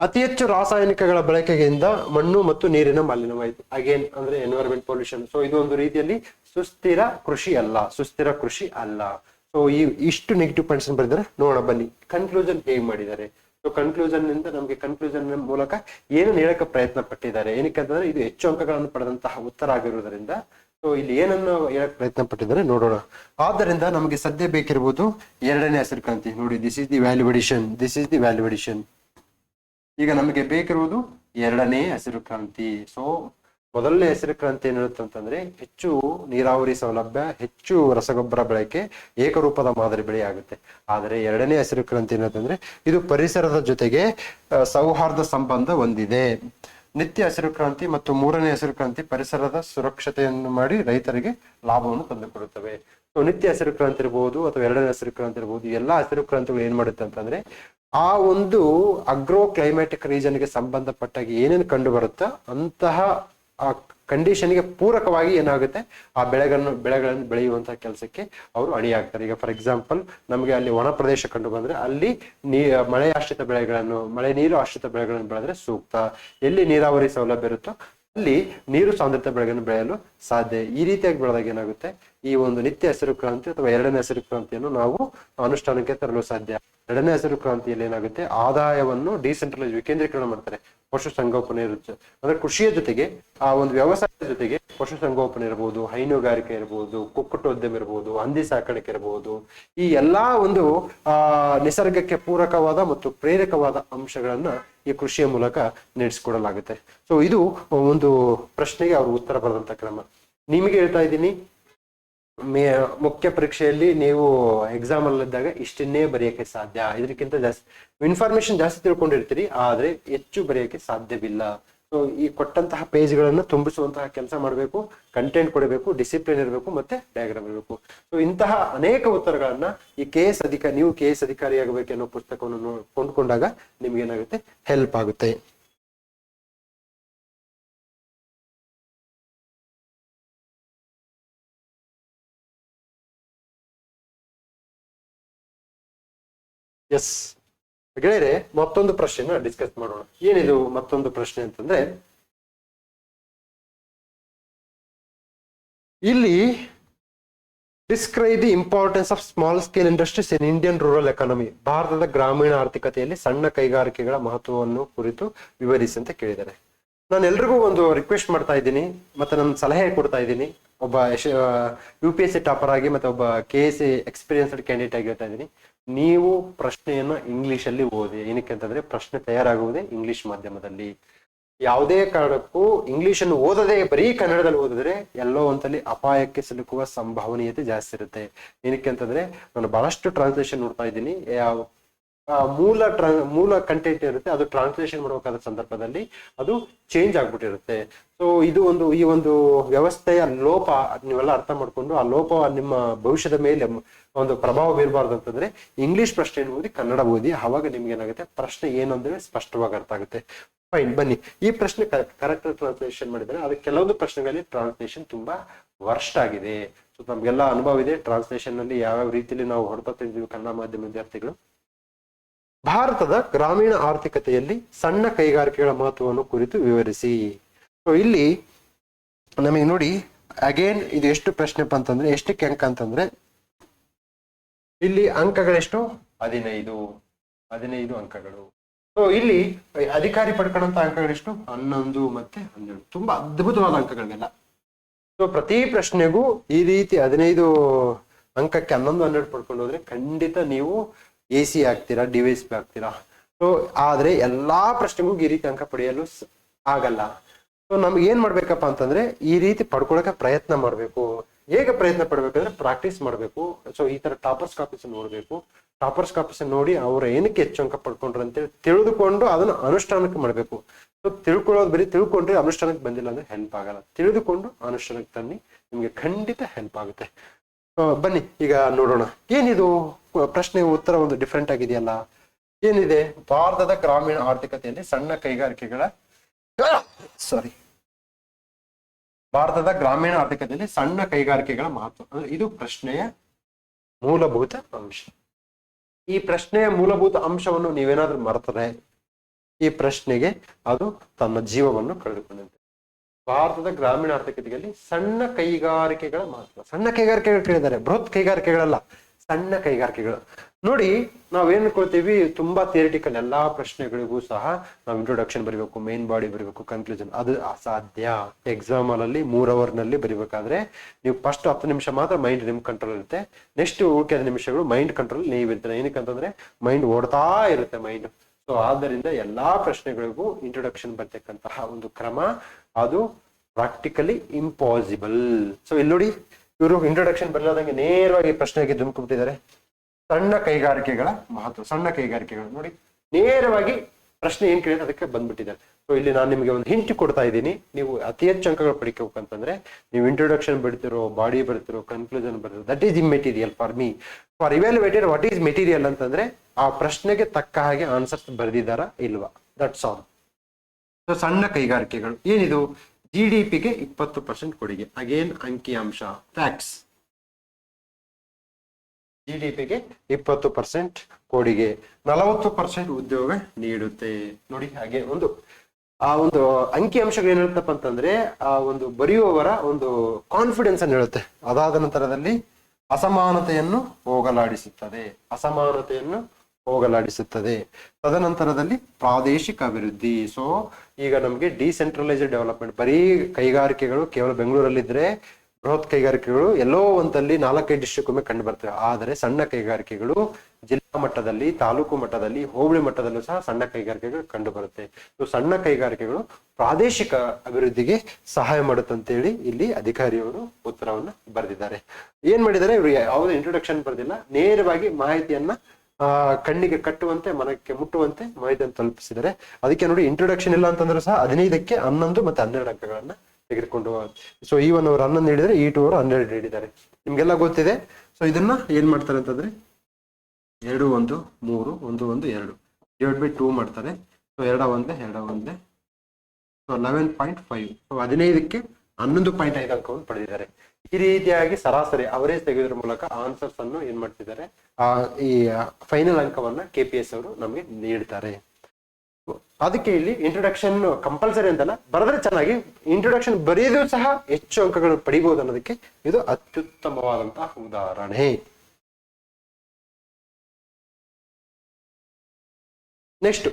ಅತಿ ಹೆಚ್ಚು ರಾಸಾಯನಿಕಗಳ ಬಳಕೆಯಿಂದ ಮಣ್ಣು ಮತ್ತು ನೀರಿನ ಮಾಲಿನ್ಯವಾಯಿತು. ಅಗೇನ್ ಅಂದ್ರೆ ಎನ್ವೈರನ್ಮೆಂಟ್ ಪೊಲ್ಯೂಷನ್ ಸೊ ಇದು ಒಂದು ರೀತಿಯಲ್ಲಿ ಸುಸ್ಥಿರ ಕೃಷಿ ಅಲ್ಲ, ಸುಸ್ಥಿರ ಕೃಷಿ ಅಲ್ಲ. ಸೊ ಈ ಇಷ್ಟು ನೆಗೆಟಿವ್ ಪಾಯಿಂಟ್ಸ್ ಬರೆದಿದ್ದಾರೆ. ನೋಡೋಣ, ಬನ್ನಿ. ಕನ್ಕ್ಲೂಷನ್ ಹೇಗೆ ಮಾಡಿದ್ದಾರೆ? ಕನ್ಕ್ಲೂಷನ್ನಿಂದ ನಮಗೆ ಕನ್ಕ್ಲೂಷನ್ ಮೂಲಕ ಏನು ಹೇಳಕ್ಕೆ ಪ್ರಯತ್ನ ಪಟ್ಟಿದ್ದಾರೆ ಏನಕ್ಕೆ ಅಂತಂದ್ರೆ ಇದು ಹೆಚ್ಚು ಅಂಕಗಳನ್ನು ಪಡೆದಂತಹ ಉತ್ತರ ಆಗಿರುವುದರಿಂದ. ಸೊ ಇಲ್ಲಿ ಏನನ್ನು ಹೇಳಕ್ ಪ್ರಯತ್ನ ಪಟ್ಟಿದ್ದಾರೆ ನೋಡೋಣ. ಆದ್ದರಿಂದ ನಮಗೆ ಸದ್ಯ ಬೇಕಿರುವುದು ಎರಡನೇ ಹಸಿರು ಕ್ರಾಂತಿ. ನೋಡಿ this is the valuation this is the valuation ಈಗ ನಮಗೆ ಬೇಕಿರುವುದು ಎರಡನೇ ಹಸಿರು ಕ್ರಾಂತಿ. ಸೊ ಮೊದಲನೇ ಹೆಸರು ಕ್ರಾಂತಿ ಏನಿರುತ್ತೆ ಅಂತಂದ್ರೆ ಹೆಚ್ಚು ನೀರಾವರಿ ಸೌಲಭ್ಯ, ಹೆಚ್ಚು ರಸಗೊಬ್ಬರ ಬಳಕೆ ಏಕರೂಪದ ಮಾದರಿ ಬೆಳೆ ಆಗುತ್ತೆ. ಆದರೆ ಎರಡನೇ ಹಸಿರು ಕ್ರಾಂತಿ ಏನಂತಂದ್ರೆ ಇದು ಪರಿಸರದ ಜೊತೆಗೆ ಸೌಹಾರ್ದ ಸಂಬಂಧ ಹೊಂದಿದೆ. ನಿತ್ಯ ಹಸಿರು ಕ್ರಾಂತಿ ಮತ್ತು ಮೂರನೇ ಹಸಿರು ಕ್ರಾಂತಿ ಪರಿಸರದ ಸುರಕ್ಷತೆಯನ್ನು ಮಾಡಿ ರೈತರಿಗೆ ಲಾಭವನ್ನು ತಂದುಕೊಡುತ್ತವೆ. ಸೊ, ನಿತ್ಯ ಹಸಿರು ಕ್ರಾಂತಿ ಇರಬಹುದು ಅಥವಾ ಎರಡನೇ ಹಸಿರು ಕ್ರಾಂತಿ ಇರಬಹುದು ಎಲ್ಲಾ ಹಸಿರು ಕ್ರಾಂತಿಗಳು ಏನ್ ಮಾಡುತ್ತೆ ಅಂತಂದ್ರೆ ಆ ಒಂದು ಅಗ್ರೋ ಕ್ಲೈಮ್ಯಾಟಿಕ್ ರೀಜನ್ಗೆ ಸಂಬಂಧಪಟ್ಟಾಗಿ ಏನೇನು ಕಂಡು ಬರುತ್ತೋ ಅಂತಹ ಆ ಕಂಡೀಷನ್ಗೆ ಪೂರಕವಾಗಿ ಏನಾಗುತ್ತೆ? ಆ ಬೆಳೆಗಳನ್ನು ಬೆಳೆಗಳನ್ನು ಬೆಳೆಯುವಂತಹ ಕೆಲಸಕ್ಕೆ ಅವರು ಅಣಿಯಾಗ್ತಾರೆ. ಈಗ ಫಾರ್ ಎಕ್ಸಾಂಪಲ್ ನಮಗೆ ಅಲ್ಲಿ ಒಣ ಪ್ರದೇಶ ಕಂಡು ಬಂದ್ರೆ ಅಲ್ಲಿ ನೀ, ಮಳೆ ಆಶ್ರಿತ ಬೆಳೆಗಳನ್ನು, ಮಳೆ ನೀರು ಆಶ್ರಿತ ಬೆಳೆಗಳನ್ನು ಬೆಳೆದ್ರೆ ಸೂಕ್ತ. ಎಲ್ಲಿ ನೀರಾವರಿ ಸೌಲಭ್ಯ ಇರುತ್ತೋ ಅಲ್ಲಿ ನೀರು ಸಾಂದ್ರತೆ ಬೆಳೆಗಳನ್ನು ಬೆಳೆಯಲು ಸಾಧ್ಯ. ಈ ರೀತಿಯಾಗಿ ಬೆಳೆದಾಗ ಏನಾಗುತ್ತೆ? ಈ ಒಂದು ನಿತ್ಯ ಹಸಿರು ಕ್ರಾಂತಿ ಅಥವಾ ಎರಡನೇ ಹಸಿರು ಕ್ರಾಂತಿಯನ್ನು ನಾವು ಅನುಷ್ಠಾನಕ್ಕೆ ತರಲು ಸಾಧ್ಯ. ಎರಡನೇ ಹಸಿರು ಕ್ರಾಂತಿಯಲ್ಲಿ ಏನಾಗುತ್ತೆ? ಆದಾಯವನ್ನು ಡಿಸೆಂಟ್ರಲೈಸ್ ವಿಕೇಂದ್ರೀಕರಣ ಮಾಡ್ತಾರೆ. ಪಶು ಸಂಗೋಪನೆ ಇರುತ್ತೆ. ಅಂದ್ರೆ ಕೃಷಿಯ ಜೊತೆಗೆ, ಆ ಒಂದು ವ್ಯವಸಾಯದ ಜೊತೆಗೆ ಪಶುಸಂಗೋಪನೆ ಇರಬಹುದು ಹೈನುಗಾರಿಕೆ ಇರಬಹುದು ಕುಕ್ಕಟೋದ್ಯಮ ಇರಬಹುದು ಹಂದಿ ಸಾಕಾಣಿಕೆ ಇರಬಹುದು ಈ ಎಲ್ಲಾ ಒಂದು, ಆ, ನಿಸರ್ಗಕ್ಕೆ ಪೂರಕವಾದ ಮತ್ತು ಪ್ರೇರಕವಾದ ಅಂಶಗಳನ್ನ ಈ ಕೃಷಿಯ ಮೂಲಕ ನಡೆಸಿಕೊಡಲಾಗುತ್ತೆ. ಸೊ ಇದು ಒಂದು ಪ್ರಶ್ನೆಗೆ ಅವರು ಉತ್ತರ ಬರೆದಂತ ಕ್ರಮ. ನಿಮಗೆ ಹೇಳ್ತಾ ಇದ್ದೀನಿ ಮುಖ್ಯ ಪರೀಕ್ಷೆಯಲ್ಲಿ ನೀವು ಎಕ್ಸಾಮ್ ಅಲ್ಲಿದ್ದಾಗ ಇಷ್ಟನ್ನೇ ಬರೆಯಕ್ಕೆ ಸಾಧ್ಯ. ಇದಕ್ಕಿಂತ ಜಾಸ್ತಿ ಇನ್ಫಾರ್ಮೇಶನ್ ಜಾಸ್ತಿ ತಿಳ್ಕೊಂಡಿರ್ತೀರಿ, ಆದ್ರೆ ಹೆಚ್ಚು ಬರೆಯಕ್ಕೆ ಸಾಧ್ಯವಿಲ್ಲ. ಸೊ ಈ ಕೊಟ್ಟಂತಹ ಪೇಜ್ಗಳನ್ನು ತುಂಬಿಸುವಂತಹ ಕೆಲಸ ಮಾಡಬೇಕು ಕಂಟೆಂಟ್ ಕೊಡಬೇಕು ಡಿಸಿಪ್ಲಿನ್ ಇರಬೇಕು, ಮತ್ತೆ ಡಯಾಗ್ರಾಮ್ ಇರಬೇಕು. ಸೊ ಇಂತಹ ಅನೇಕ ಉತ್ತರಗಳನ್ನ ಈ ಕೆ ಎಸ್ ಅಧಿಕಾರಿ ನೀವು ಕೆ ಎಸ್ ಅಧಿಕಾರಿ ಆಗಬೇಕು ಅನ್ನೋ ಪುಸ್ತಕವನ್ನು ಕೊಂಡ್ಕೊಂಡಾಗ ನಿಮ್ಗೆ ಏನಾಗುತ್ತೆ ಹೆಲ್ಪ್ ಆಗುತ್ತೆ. ಎಸ್ ಗೆಳೆಯರೆ ಮತ್ತೊಂದು ಪ್ರಶ್ನೆಯನ್ನು ಡಿಸ್ಕಸ್ ಮಾಡೋಣ. ಏನಿದು ಮತ್ತೊಂದು ಪ್ರಶ್ನೆ ಅಂತಂದ್ರೆ, ಇಲ್ಲಿ describe the importance of small scale industries in Indian rural economy ಭಾರತದ ಗ್ರಾಮೀಣ ಆರ್ಥಿಕತೆಯಲ್ಲಿ ಸಣ್ಣ ಕೈಗಾರಿಕೆಗಳ ಮಹತ್ವವನ್ನು ಕುರಿತು ವಿವರಿಸಿ ಅಂತ ಕೇಳಿದ್ದಾರೆ. ನಾನು ಎಲ್ರಿಗೂ ಒಂದು ರಿಕ್ವೆಸ್ಟ್ ಮಾಡ್ತಾ ಇದ್ದೀನಿ, ಮತ್ತೆ ನನ್ನ ಸಲಹೆ ಕೊಡ್ತಾ ಇದ್ದೀನಿ. ಒಬ್ಬ U P S C topper ಆಗಿ ಮತ್ತೆ ಒಬ್ಬ K S C experienced candidate ಆಗಿರ್ತಾ ಇದ್ದೀನಿ. ನೀವು ಪ್ರಶ್ನೆಯನ್ನ ಇಂಗ್ಲಿಷ್ ಅಲ್ಲಿ ಓದಿ, ಏನಕ್ಕೆ ಅಂತಂದ್ರೆ ಪ್ರಶ್ನೆ ತಯಾರಾಗುವುದೇ ಇಂಗ್ಲಿಷ್ ಮಾಧ್ಯಮದಲ್ಲಿ. ಯಾವುದೇ ಕಾರಣಕ್ಕೂ ಇಂಗ್ಲಿಷ್ ಅನ್ನು ಓದದೆ ಬರೀ ಕನ್ನಡದಲ್ಲಿ ಓದಿದ್ರೆ ಎಲ್ಲೋ ಒಂದಲ್ಲಿ ಅಪಾಯಕ್ಕೆ ಸಿಲುಕುವ ಸಂಭವನೀಯತೆ ಜಾಸ್ತಿ ಇರುತ್ತೆ. ಏನಕ್ಕೆ ಅಂತಂದ್ರೆ ನಾನು ಬಹಳಷ್ಟು ಟ್ರಾನ್ಸ್ಲೇಷನ್ ನೋಡ್ತಾ ಇದ್ದೀನಿ. ಮೂಲ ಮೂಲ ಕಂಟೆಂಟ್ ಇರುತ್ತೆ, ಅದು ಟ್ರಾನ್ಸ್ಲೇಷನ್ ಮಾಡಬೇಕಾದ ಸಂದರ್ಭದಲ್ಲಿ ಅದು ಚೇಂಜ್ ಆಗ್ಬಿಟ್ಟಿರುತ್ತೆ. ಸೊ ಇದು ಒಂದು, ಈ ಒಂದು ವ್ಯವಸ್ಥೆಯ ಲೋಪ ನೀವೆಲ್ಲ ಅರ್ಥ ಮಾಡ್ಕೊಂಡು, ಆ ಲೋಪ ನಿಮ್ಮ ಭವಿಷ್ಯದ ಮೇಲೆ ಒಂದು ಪ್ರಭಾವ ಬೀರಬಾರ್ದು ಅಂತಂದ್ರೆ ಇಂಗ್ಲಿಷ್ ಪ್ರಶ್ನೆ ಓದಿ ಕನ್ನಡ ಓದಿ, ಅವಾಗ ನಿಮ್ಗೆ ಏನಾಗುತ್ತೆ? ಪ್ರಶ್ನೆ ಏನು ಅಂದ್ರೆ ಸ್ಪಷ್ಟವಾಗಿ ಅರ್ಥ ಆಗುತ್ತೆ. ಫೈನ್ ಬನ್ನಿ. ಈ ಪ್ರಶ್ನೆ ಕರೆಕ್ಟ್ ಟ್ರಾನ್ಸ್ಲೇಷನ್ ಮಾಡಿದ್ರೆ, ಅದು ಕೆಲವೊಂದು ಪ್ರಶ್ನೆಗಳಲ್ಲಿ ಟ್ರಾನ್ಸ್ಲೇಷನ್ ತುಂಬಾ ವರ್ಸ್ಟ್ ಆಗಿದೆ. ಸೊ ನಮ್ಗೆಲ್ಲ ಅನುಭವ ಇದೆ ಟ್ರಾನ್ಸ್ಲೇಷನ್ನಲ್ಲಿ ಯಾವ ರೀತಿಯಲ್ಲಿ ನಾವು ತಿಂದಿವಿ ಕನ್ನಡ ಮಾಧ್ಯಮ ವಿದ್ಯಾರ್ಥಿಗಳು. ಭಾರತದ ಗ್ರಾಮೀಣ ಆರ್ಥಿಕತೆಯಲ್ಲಿ ಸಣ್ಣ ಕೈಗಾರಿಕೆಗಳ ಮಹತ್ವವನ್ನು ಕುರಿತು ವಿವರಿಸಿ. ಸೊ ಇಲ್ಲಿ ನಮಗೆ ನೋಡಿ ಅಗೇನ್ ಇದು ಎಷ್ಟು ಪ್ರಶ್ನೆಪ್ಪ ಅಂತಂದ್ರೆ ಎಷ್ಟು ಅಂಕ ಅಂತಂದ್ರೆ ಇಲ್ಲಿ ಅಂಕಗಳೆಷ್ಟು? ಹದಿನೈದು. ಹದಿನೈದು ಅಂಕಗಳು. ಸೊ ಇಲ್ಲಿ ಅಧಿಕಾರಿ ಪಡ್ಕೊಂಡಂತ ಅಂಕಗಳೆಷ್ಟು? ಹನ್ನೊಂದು ಮತ್ತೆ ಹನ್ನೆರಡು. ತುಂಬಾ ಅದ್ಭುತವಾದ ಅಂಕಗಳನ್ನೆಲ್ಲ ಸೊ ಪ್ರತಿ ಪ್ರಶ್ನೆಗೂ ಈ ರೀತಿ ಹದಿನೈದು ಅಂಕಕ್ಕೆ ಹನ್ನೊಂದು ಹನ್ನೆರಡು ಪಡ್ಕೊಂಡು ಹೋದ್ರೆ ಖಂಡಿತ ನೀವು ಎ ಸಿ ಆಗ್ತೀರಾ, ಡಿ ವೈ ಎಸ್ ಪಿ ಆಗ್ತೀರಾ? ಸೊ ಆದರೆ ಎಲ್ಲಾ ಪ್ರಶ್ನೆಗೂ ರೀತಿ ಅಂಕ ಪಡೆಯಲು ಆಗಲ್ಲ. ಸೊ ನಮ್ಗೆ ಏನ್ ಮಾಡ್ಬೇಕಪ್ಪ ಅಂತಂದ್ರೆ, ಈ ರೀತಿ ಪಡ್ಕೊಳಕ್ಕೆ ಪ್ರಯತ್ನ ಮಾಡಬೇಕು. ಹೇಗೆ ಪ್ರಯತ್ನ ಪಡ್ಬೇಕಂದ್ರೆ, ಪ್ರಾಕ್ಟೀಸ್ ಮಾಡಬೇಕು. ಸೊ ಈ ತರ ಟಾಪರ್ಸ್ ಕಾಪೀಸ್ ನೋಡಬೇಕು. ಟಾಪರ್ಸ್ ಕಾಪೀಸ್ ನೋಡಿ ಅವ್ರು ಏನಕ್ಕೆ ಹೆಚ್ಚು ಅಂಕ ಪಡ್ಕೊಂಡ್ರು ಅಂತೇಳಿ ತಿಳಿದುಕೊಂಡು ಅದನ್ನ ಅನುಷ್ಠಾನಕ್ಕೆ ಮಾಡಬೇಕು. ಸೊ ತಿಳ್ಕೊಳ್ಳೋದು ಬರೀ ತಿಳ್ಕೊಂಡ್ರೆ ಅನುಷ್ಠಾನಕ್ಕೆ ಬಂದಿಲ್ಲ ಅಂದ್ರೆ ಹೆಲ್ಪ್ ಆಗಲ್ಲ. ತಿಳಿದುಕೊಂಡು ಅನುಷ್ಠಾನಕ್ಕೆ ತನ್ನಿ, ನಿಮ್ಗೆ ಖಂಡಿತ ಹೆಲ್ಪ್ ಆಗುತ್ತೆ. ಬನ್ನಿ, ಈಗ ನೋಡೋಣ. ಏನಿದು? ಪ್ರಶ್ನೆ ಉತ್ತರ ಒಂದು ಡಿಫ್ರೆಂಟ್ ಆಗಿದೆಯಲ್ಲ. ಏನಿದೆ? ಭಾರತದ ಗ್ರಾಮೀಣ ಆರ್ಥಿಕತೆಯಲ್ಲಿ ಸಣ್ಣ ಕೈಗಾರಿಕೆಗಳ ಸಾರಿ ಭಾರತದ ಗ್ರಾಮೀಣ ಆರ್ಥಿಕತೆಯಲ್ಲಿ ಸಣ್ಣ ಕೈಗಾರಿಕೆಗಳ ಮಹತ್ವ. ಅಂದ್ರೆ ಇದು ಪ್ರಶ್ನೆಯ ಮೂಲಭೂತ ಅಂಶ. ಈ ಪ್ರಶ್ನೆಯ ಮೂಲಭೂತ ಅಂಶವನ್ನು ನೀವೇನಾದ್ರೂ ಮರೆತರೆ, ಈ ಪ್ರಶ್ನೆಗೆ ಅದು ತನ್ನ ಜೀವವನ್ನು ಕಳೆದುಕೊಂಡಂತೆ ಭಾರತದ ಗ್ರಾಮೀಣ ಆರ್ಥಿಕತೆಯಲ್ಲಿ ಸಣ್ಣ ಕೈಗಾರಿಕೆಗಳ ಮಹತ್ವ. ಸಣ್ಣ ಕೈಗಾರಿಕೆಗಳು ಕೇಳಿದ್ದಾರೆ. ಬೃಹತ್ ಕೈಗಾರಿಕೆಗಳಲ್ಲ, ಸಣ್ಣ ಕೈಗಾರಿಕೆಗಳು. ನೋಡಿ, ನಾವೇನ್ ಅನ್ಕೊಳ್ತೀವಿ? ತುಂಬಾ ಥಿಯರಿಟಿಕಲ್ ಎಲ್ಲಾ ಪ್ರಶ್ನೆಗಳಿಗೂ ಸಹ ನಾವು ಇಂಟ್ರೊಡಕ್ಷನ್ ಬರೀಬೇಕು ಮೇನ್ ಬಾಡಿ ಬರೀಬೇಕು ಕನ್ಕ್ಲೂಷನ್ ಅದು ಅಸಾಧ್ಯ. ಎಕ್ಸಾಮ್ ಅಲ್ಲಿ ಮೂರ್ ಅವರ್ನಲ್ಲಿ ಬರೀಬೇಕಾದ್ರೆ ನೀವು ಫಸ್ಟ್ ಹತ್ತು ನಿಮಿಷ ಮಾತ್ರ ಮೈಂಡ್ ನಿಮ್ ಕಂಟ್ರೋಲ್ ಇರುತ್ತೆ. ನೆಕ್ಸ್ಟ್ ಉಳಿದ ನಿಮಿಷಗಳು ಮೈಂಡ್ ಕಂಟ್ರೋಲ್ ನೀವು ಇರ್ತಾರೆ. ಏನಕ್ಕಂತಂದ್ರೆ ಮೈಂಡ್ ಓಡ್ತಾ ಇರುತ್ತೆ ಮೈಂಡ್ ಸೊ ಆದ್ದರಿಂದ ಎಲ್ಲಾ ಪ್ರಶ್ನೆಗಳಿಗೂ ಇಂಟ್ರೊಡಕ್ಷನ್ ಬರ್ತಕ್ಕಂತಹ ಒಂದು ಕ್ರಮ. ಅದು ಪ್ರಾಕ್ಟಿಕಲಿ ಇಂಪಾಸಿಬಲ್ ಸೊ ಇಲ್ಲಿ ನೋಡಿ, ಇವರು ಇಂಟ್ರೊಡಕ್ಷನ್ ಬರಲಾದಂಗೆ ನೇರವಾಗಿ ಪ್ರಶ್ನೆಗೆ ಧುಮುಕ್ಬಿಟ್ಟಿದ್ದಾರೆ. ಸಣ್ಣ ಕೈಗಾರಿಕೆಗಳ ಮಹತ್ವ, ಸಣ್ಣ ಕೈಗಾರಿಕೆಗಳು. ನೋಡಿ, ನೇರವಾಗಿ ಪ್ರಶ್ನೆ ಏನ್ ಕೇಳಿದ್ರೆ ಅದಕ್ಕೆ ಬಂದ್ಬಿಟ್ಟಿದ್ದಾರೆ. ಸೊ ಇಲ್ಲಿ ನಾನು ನಿಮಗೆ ಒಂದು ಹಿಂಟ್ ಕೊಡ್ತಾ ಇದ್ದೀನಿ. ನೀವು ಅತಿ ಹೆಚ್ಚು ಅಂಕಗಳು ಪಡಿಕೋಬೇಕಂತಂದ್ರೆ ನೀವು ಇಂಟ್ರೊಡಕ್ಷನ್ ಬಿಡ್ತಿರೋ ಬಾಡಿ ಬರ್ತಿರೋ ಕನ್ಕ್ಲೂಷನ್ ಬರ್ತಿರೋ that is material for me for evaluated what is material ಅಂತಂದ್ರೆ, ಆ ಪ್ರಶ್ನೆಗೆ ತಕ್ಕ ಹಾಗೆ ಆನ್ಸರ್ಸ್ ಬರೆದಿದ್ದಾರಾ ಇಲ್ವಾ? ದಟ್ಸ್ ಆಲ್ ಸೊ ಸಣ್ಣ ಕೈಗಾರಿಕೆಗಳು. ಏನಿದು? ಜಿ ಡಿ ಪಿಗೆ ಇಪ್ಪತ್ತು ಪರ್ಸೆಂಟ್ ಕೊಡುಗೆ. ಅಗೇನ್ ಅಂಕಿಅಂಶ ಫ್ಯಾಕ್ಟ್ಸ್ ಜಿ ಡಿ ಪಿಗೆ ಇಪ್ಪತ್ತು ಪರ್ಸೆಂಟ್ ಕೊಡುಗೆ. ನಲವತ್ತು ಪರ್ಸೆಂಟ್ ಉದ್ಯೋಗ ನೀಡುತ್ತೆ. ನೋಡಿ, ಹಾಗೆ ಒಂದು, ಆ ಒಂದು ಅಂಕಿ ಅಂಶಗಳು ಅಂತಂದ್ರೆ, ಆ ಒಂದು ಬರೆಯುವವರ ಒಂದು ಕಾನ್ಫಿಡೆನ್ಸ್ ಅನ್ನು ಹೇಳುತ್ತೆ. ಅದಾದ ನಂತರದಲ್ಲಿ ಅಸಮಾನತೆಯನ್ನು ಹೋಗಲಾಡಿಸುತ್ತದೆ. ಅಸಮಾನತೆಯನ್ನು ಹೋಗಲಾಡಿಸುತ್ತದೆ. ತದನಂತರದಲ್ಲಿ ಪ್ರಾದೇಶಿಕ ಅಭಿವೃದ್ಧಿ. ಸೊ ಈಗ ನಮಗೆ ಡಿಸೆಂಟ್ರಲೈಸ್ಡ್ ಡೆವಲಪ್ಮೆಂಟ್ ಬರೀ ಕೈಗಾರಿಕೆಗಳು ಕೇವಲ ಬೆಂಗಳೂರಲ್ಲಿದ್ರೆ ಬೃಹತ್ ಕೈಗಾರಿಕೆಗಳು ಎಲ್ಲೋ ಒಂದಲ್ಲಿ ನಾಲ್ಕೈದು ಡಿಸ್ಟ್ರಿಕ್ಟ್ ಒಮ್ಮೆ ಕಂಡು ಬರ್ತವೆ. ಆದರೆ ಸಣ್ಣ ಕೈಗಾರಿಕೆಗಳು ಜಿಲ್ಲಾ ಮಟ್ಟದಲ್ಲಿ, ತಾಲೂಕು ಮಟ್ಟದಲ್ಲಿ, ಹೋಬಳಿ ಮಟ್ಟದಲ್ಲೂ ಸಹ ಸಣ್ಣ ಕೈಗಾರಿಕೆಗಳು ಕಂಡು ಬರುತ್ತೆ. ಸೊ ಸಣ್ಣ ಕೈಗಾರಿಕೆಗಳು ಪ್ರಾದೇಶಿಕ ಅಭಿವೃದ್ಧಿಗೆ ಸಹಾಯ ಮಾಡುತ್ತಂತೇಳಿ ಇಲ್ಲಿ ಅಧಿಕಾರಿಯವರು ಉತ್ತರವನ್ನು ಬರೆದಿದ್ದಾರೆ. ಏನ್ ಮಾಡಿದ್ದಾರೆ? ಇವರು ಯಾವುದೇ ಇಂಟ್ರೊಡಕ್ಷನ್ ಬರೆದಿಲ್ಲ. ನೇರವಾಗಿ ಮಾಹಿತಿಯನ್ನ ಆ, ಕಣ್ಣಿಗೆ ಕಟ್ಟುವಂತೆ, ಮನಕ್ಕೆ ಮುಟ್ಟುವಂತೆ ಮಾಹಿತಿಯನ್ನು ತಲುಪಿಸಿದರೆ. ಅದಕ್ಕೆ ನೋಡಿ ಇಂಟ್ರೊಡಕ್ಷನ್ ಇಲ್ಲ ಅಂತಂದ್ರೆ ಸಹ ಹದಿನೈದಕ್ಕೆ ಹನ್ನೊಂದು ಮತ್ತೆ ಹನ್ನೆರಡು ಅಂಕಗಳನ್ನ ತೆಗೆದುಕೊಂಡು ಸೊ ಈ ಒನ್ ಅವರು ಹನ್ನೊಂದು ನೀಡಿದರೆ ಈ ಟು ಅವರು ಹನ್ನೆರಡು ಹೇಳಿದ್ದಾರೆ. ನಿಮ್ಗೆಲ್ಲ ಗೊತ್ತಿದೆ? ಸೊ ಇದನ್ನ ಏನ್ ಮಾಡ್ತಾರೆ ಅಂತಂದ್ರೆ, ಎರಡು, ಒಂದು, ಮೂರು, ಒಂದು ಒಂದು, ಎರಡು. ಡಿವೈಡ್ ಬೈ ಟೂ ಮಾಡ್ತಾರೆ. ಸೊ ಎರಡ ಒಂದೇ ಎರಡ ಒಂದೇ. So eleven point five so ಹದಿನೈದಕ್ಕೆ ಹನ್ನೊಂದು ಪಾಯಿಂಟ್ ಐದು ಅಂಕವನ್ನು ಪಡೆದಿದ್ದಾರೆ. ಈ ರೀತಿಯಾಗಿ ಸರಾಸರಿ ಅವರೇಜ್ ತೆಗೆಯೋದ್ರ ಮೂಲಕ ಆನ್ಸರ್ಸ್ ಅನ್ನು ಏನ್ ಮಾಡ್ತಿದ್ದಾರೆ? ಆ, ಈ ಫೈನಲ್ ಅಂಕವನ್ನ ಕೆ ಪಿ ಎಸ್ ಅವರು ನಮಗೆ ನೀಡ್ತಾರೆ. ಅದಕ್ಕೆ ಇಲ್ಲಿ ಇಂಟ್ರೊಡಕ್ಷನ್ ಕಂಪಲ್ಸರಿ ಅಂತಲ್ಲ, ಬರೆದ್ರೆ ಚೆನ್ನಾಗಿ ಇಂಟ್ರೊಡಕ್ಷನ್ ಬರೆಯೋದು ಸಹ ಹೆಚ್ಚು ಅಂಕಗಳನ್ನು ಪಡಿಬಹುದು ಅನ್ನೋದಕ್ಕೆ ಇದು ಅತ್ಯುತ್ತಮವಾದಂತಹ ಉದಾಹರಣೆ. ನೆಕ್ಸ್ಟ್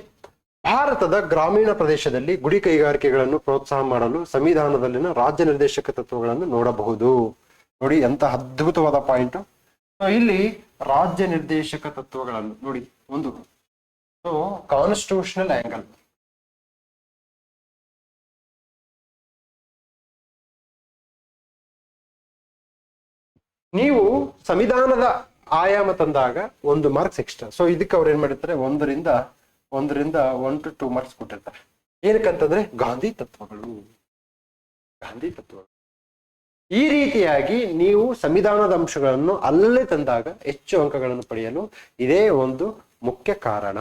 ಭಾರತದ ಗ್ರಾಮೀಣ ಪ್ರದೇಶದಲ್ಲಿ ಗುಡಿ ಕೈಗಾರಿಕೆಗಳನ್ನು ಪ್ರೋತ್ಸಾಹ ಮಾಡಲು ಸಂವಿಧಾನದಲ್ಲಿನ ರಾಜ್ಯ ನಿರ್ದೇಶಕ ತತ್ವಗಳನ್ನು ನೋಡಬಹುದು. ನೋಡಿ ಎಂತ ಅದ್ಭುತವಾದ ಪಾಯಿಂಟ್. ಇಲ್ಲಿ ರಾಜ್ಯ ನಿರ್ದೇಶಕ ತತ್ವಗಳನ್ನು ನೋಡಿ, ಒಂದು. ಸೊ ಕಾನ್ಸ್ಟಿಟ್ಯೂಷನಲ್ ಆಂಗಲ್ ನೀವು ಸಂವಿಧಾನದ ಆಯಾಮ ತಂದಾಗ ಒಂದು ಮಾರ್ಕ್ಸ್ ಎಕ್ಸ್ಟ್ರಾ ಸೊ ಇದಕ್ಕೆ ಅವ್ರು ಏನ್ ಮಾಡಿರ್ತಾರೆ? ಒಂದರಿಂದ ಒಂದರಿಂದ ಒನ್ ಟು ಟೂ ಮಾರ್ಕ್ಸ್ ಕೊಟ್ಟಿರ್ತಾರೆ. ಏನಕ್ಕಂತಂದ್ರೆ ಗಾಂಧಿ ತತ್ವಗಳು. ಗಾಂಧಿ ತತ್ವಗಳು. ಈ ರೀತಿಯಾಗಿ ನೀವು ಸಂವಿಧಾನದ ಅಂಶಗಳನ್ನು ಅಲ್ಲೇ ತಂದಾಗ ಹೆಚ್ಚು ಅಂಕಗಳನ್ನು ಪಡೆಯಲು ಇದೇ ಒಂದು ಮುಖ್ಯ ಕಾರಣ.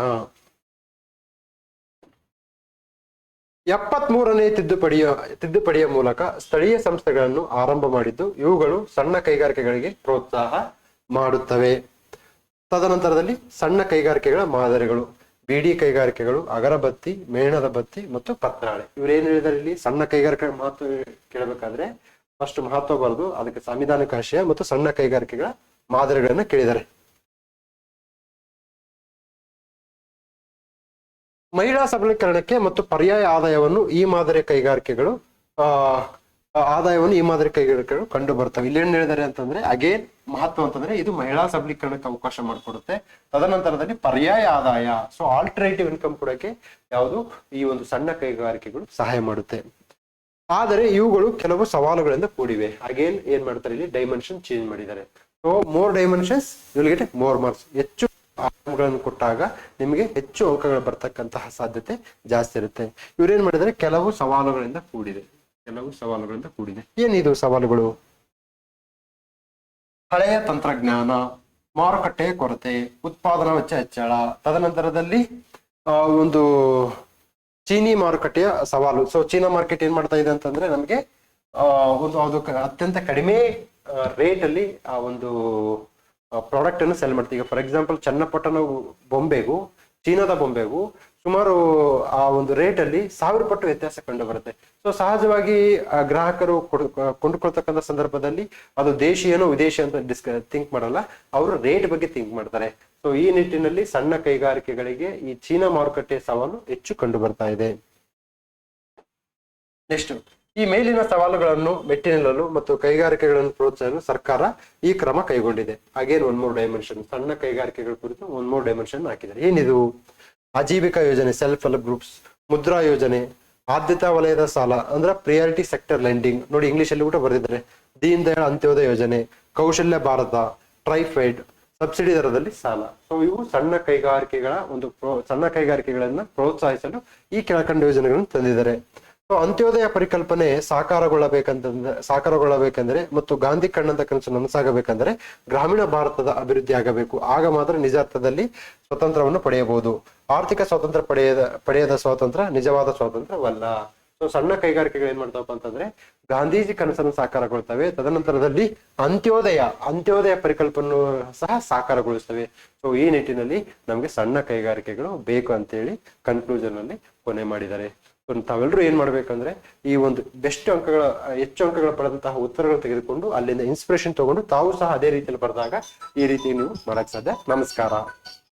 ಎಪ್ಪತ್ಮೂರನೇ ತಿದ್ದುಪಡಿಯ ತಿದ್ದುಪಡಿಯ ಮೂಲಕ ಸ್ಥಳೀಯ ಸಂಸ್ಥೆಗಳನ್ನು ಆರಂಭ ಮಾಡಿದ್ದು ಇವುಗಳು ಸಣ್ಣ ಕೈಗಾರಿಕೆಗಳಿಗೆ ಪ್ರೋತ್ಸಾಹ ಮಾಡುತ್ತವೆ. ತದನಂತರದಲ್ಲಿ ಸಣ್ಣ ಕೈಗಾರಿಕೆಗಳ ಮಾದರಿಗಳು. ಬೀಡಿ ಕೈಗಾರಿಕೆಗಳು, ಅಗರಬತ್ತಿ, ಮೇಣದ ಬತ್ತಿ ಮತ್ತು ಪತ್ರಾಳೆ. ಇವರೇನು ಹೇಳಿದಾರೆ ಇಲ್ಲಿ? ಸಣ್ಣ ಕೈಗಾರಿಕೆ ಮಹತ್ವ ಕೇಳಬೇಕಾದ್ರೆ ಫಸ್ಟ್ ಮಹತ್ವ ಬರೆದು ಅದಕ್ಕೆ ಸಂವಿಧಾನಿಕ ಆಶಯ ಮತ್ತು ಸಣ್ಣ ಕೈಗಾರಿಕೆಗಳ ಮಾದರಿಗಳನ್ನ ಕೇಳಿದ್ದಾರೆ ಮಹಿಳಾ ಸಬಲೀಕರಣಕ್ಕೆ ಮತ್ತು ಪರ್ಯಾಯ ಆದಾಯವನ್ನು ಈ ಮಾದರಿ ಕೈಗಾರಿಕೆಗಳು, ಆ ಆದಾಯವನ್ನು ಈ ಮಾದರಿ ಕೈಗಾರಿಕೆಗಳು ಕಂಡು ಬರ್ತವೆ ಇಲ್ಲಿ ಏನ್ ಹೇಳಿದ್ದಾರೆ ಅಂತಂದ್ರೆ ಅಗೇನ್ ಮಹತ್ವ ಅಂತಂದ್ರೆ ಇದು ಮಹಿಳಾ ಸಬಲೀಕರಣಕ್ಕೆ ಅವಕಾಶ ಮಾಡಿಕೊಡುತ್ತೆ. ತದನಂತರದಲ್ಲಿ ಪರ್ಯಾಯ ಆದಾಯ ಸೊ ಆಲ್ಟರ್ನೇಟಿವ್ ಇನ್ಕಮ್ ಕೊಡೋಕೆ ಯಾವುದು ಈ ಒಂದು ಸಣ್ಣ ಕೈಗಾರಿಕೆಗಳು ಸಹಾಯ ಮಾಡುತ್ತೆ. ಆದರೆ ಇವುಗಳು ಕೆಲವು ಸವಾಲುಗಳಿಂದ ಕೂಡಿವೆ. ಅಗೇನ್ ಏನ್ ಮಾಡ್ತಾರೆ ಇಲ್ಲಿ? ಡೈಮೆನ್ಷನ್ ಚೇಂಜ್ ಮಾಡಿದ್ದಾರೆ. So more dimensions will get more marks ಹೆಚ್ಚು ಆಯಾಮಗಳನ್ನು ಕೊಟ್ಟಾಗ ನಿಮಗೆ ಹೆಚ್ಚು ಅಂಕಗಳು ಬರ್ತಕ್ಕಂತಹ ಸಾಧ್ಯತೆ ಜಾಸ್ತಿ ಇರುತ್ತೆ. ಇವ್ರೇನ್ ಮಾಡಿದರೆ ಕೆಲವು ಸವಾಲುಗಳಿಂದ ಕೂಡಿದೆ. ಕೆಲವು ಸವಾಲುಗಳಿಂದ ಕೂಡಿದೆ. ಏನಿದು ಸವಾಲುಗಳು? ಹಳೆಯ ತಂತ್ರಜ್ಞಾನ ಮಾರುಕಟ್ಟೆಯ ಕೊರತೆ ಉತ್ಪಾದನಾ ವೆಚ್ಚ ಹೆಚ್ಚಳ ತದನಂತರದಲ್ಲಿ ಆ, ಒಂದು ಚೀನಿ ಮಾರುಕಟ್ಟೆಯ ಸವಾಲು. ಸೊ ಚೀನಾ ಮಾರ್ಕೆಟ್ ಏನ್ ಮಾಡ್ತಾ ಇದೆ ಅಂತಂದ್ರೆ ನಮಗೆ ಆ, ಒಂದು ಅದು ಅತ್ಯಂತ ಕಡಿಮೆ ರೇಟ್ ಅಲ್ಲಿ ಆ ಒಂದು ಪ್ರಾಡಕ್ಟ್ ಅನ್ನು ಸೆಲ್ ಮಾಡ್ತೀವಿ. ಈಗ ಫಾರ್ ಎಕ್ಸಾಂಪಲ್ ಚನ್ನಪಟ್ಟಣ ಬೊಂಬೆಗೂ ಚೀನಾದ ಬೊಂಬೆಗೂ ಸುಮಾರು ಆ ಒಂದು ರೇಟ್ ಅಲ್ಲಿ ಸಾವಿರ ಪಟ್ಟು ವ್ಯತ್ಯಾಸ ಕಂಡು ಬರುತ್ತೆ ಸೊ ಸಹಜವಾಗಿ ಗ್ರಾಹಕರು ಕೊಡ್- ಕೊಂಡುಕೊಳ್ತಕ್ಕಂಥ ಸಂದರ್ಭದಲ್ಲಿ ಅದು ದೇಶಿಯೇನೋ ವಿದೇಶಿ ಅಂತ ಡಿಸ್ಕ ಥಿಂಕ್ ಮಾಡಲ್ಲ, ಅವರು ರೇಟ್ ಬಗ್ಗೆ ಥಿಂಕ್ ಮಾಡ್ತಾರೆ. ಸೊ ಈ ನಿಟ್ಟಿನಲ್ಲಿ ಸಣ್ಣ ಕೈಗಾರಿಕೆಗಳಿಗೆ ಈ ಚೀನಾ ಮಾರುಕಟ್ಟೆ ಸವಾಲು ಹೆಚ್ಚು ಕಂಡು ಬರ್ತಾ ಇದೆ. ನೆಕ್ಸ್ಟ್ ಈ ಮೇಲಿನ ಸವಾಲುಗಳನ್ನು ಮೆಟ್ಟಿ ನಿಲ್ಲಲು ಮತ್ತು ಕೈಗಾರಿಕೆಗಳನ್ನು ಪ್ರೋತ್ಸಾಹಿಸಲು ಸರ್ಕಾರ ಈ ಕ್ರಮ ಕೈಗೊಂಡಿದೆ. ಅಗೇನ್ ಒನ್ ಮೋರ್ ಡೈಮೆನ್ಷನ್ ಸಣ್ಣ ಕೈಗಾರಿಕೆಗಳ ಕುರಿತು ಒನ್ ಮೋರ್ ಡೈಮೆನ್ಷನ್ ಹಾಕಿದ್ದಾರೆ. ಏನಿದು? ಆಜೀವಿಕಾ ಯೋಜನೆ ಸೆಲ್ಫ್ ಹೆಲ್ಪ್ ಗ್ರೂಪ್ಸ್ ಮುದ್ರಾ ಯೋಜನೆ, ಆದ್ಯತಾ ವಲಯದ ಸಾಲ, ಅಂದ್ರೆ ಪ್ರಿಯಾರಿಟಿ ಸೆಕ್ಟರ್ ಲೆಂಡಿಂಗ್ ನೋಡಿ ಇಂಗ್ಲಿಷ್ ಅಲ್ಲಿ ಕೂಡ ಬರೆದಿದ್ದಾರೆ. ದೀನ್ ದಯಾಳ್ ಅಂತ್ಯೋದಯ ಯೋಜನೆ, ಕೌಶಲ್ಯ ಭಾರತ ಟ್ರೈಫೈಡ್ ಸಬ್ಸಿಡಿ ದರದಲ್ಲಿ ಸಾಲ. ಸೊ ಇವು ಸಣ್ಣ ಕೈಗಾರಿಕೆಗಳ ಒಂದು ಸಣ್ಣ ಕೈಗಾರಿಕೆಗಳನ್ನ ಪ್ರೋತ್ಸಾಹಿಸಲು ಈ ಕೆಳಕಂಡ ಯೋಜನೆಗಳನ್ನು ತಂದಿದ್ದಾರೆ. ಅಂತ್ಯೋದಯ ಪರಿಕಲ್ಪನೆ ಸಾಕಾರಗೊಳ್ಳಬೇಕಂತಂದ್ರೆ, ಸಾಕಾರಗೊಳ್ಳಬೇಕಂದ್ರೆ ಮತ್ತು ಗಾಂಧಿ ಕಣ್ಣಂತ ಕನಸು ನನಸಾಗಬೇಕಂದ್ರೆ ಗ್ರಾಮೀಣ ಭಾರತದ ಅಭಿವೃದ್ಧಿ ಆಗಬೇಕು. ಆಗ ಮಾತ್ರ ನಿಜ ಅರ್ಥದಲ್ಲಿ ಸ್ವತಂತ್ರವನ್ನು ಪಡೆಯಬಹುದು. ಆರ್ಥಿಕ ಸ್ವಾತಂತ್ರ್ಯ ಪಡೆಯದ ಪಡೆಯದ ಸ್ವಾತಂತ್ರ್ಯ ನಿಜವಾದ ಸ್ವಾತಂತ್ರ್ಯವಲ್ಲ. ಸೊ ಸಣ್ಣ ಕೈಗಾರಿಕೆಗಳು ಏನ್ ಮಾಡ್ತಾವಪ್ಪ ಅಂತಂದ್ರೆ ಗಾಂಧೀಜಿ ಕನಸನ್ನು ಸಾಕಾರಗೊಳ್ತವೆ. ತದನಂತರದಲ್ಲಿ ಅಂತ್ಯೋದಯ ಅಂತ್ಯೋದಯ ಪರಿಕಲ್ಪನೆ ಸಹ ಸಾಕಾರಗೊಳಿಸ್ತವೆ ಸೊ ಈ ನಿಟ್ಟಿನಲ್ಲಿ ನಮ್ಗೆ ಸಣ್ಣ ಕೈಗಾರಿಕೆಗಳು ಬೇಕು ಅಂತೇಳಿ ಕನ್ಕ್ಲೂಷನ್ ಅಲ್ಲಿ ಕೊನೆ ಮಾಡಿದ್ದಾರೆ. ತಾವೆಲ್ಲರೂ ಏನ್ ಮಾಡ್ಬೇಕಂದ್ರೆ ಈ ಒಂದು ಬೆಸ್ಟ್ ಅಂಕಗಳ, ಹೆಚ್ಚು ಅಂಕಗಳ ಪಡೆದಂತಹ ಉತ್ತರಗಳು ತೆಗೆದುಕೊಂಡು ಅಲ್ಲಿಂದ ಇನ್ಸ್ಪಿರೇಷನ್ ತಗೊಂಡು ತಾವು ಸಹ ಅದೇ ರೀತಿಯಲ್ಲಿ ಬರೆದಾಗ ಈ ರೀತಿ ನೀವು ಮಾಡಕ್ ಸಾಧ್ಯ. ನಮಸ್ಕಾರ.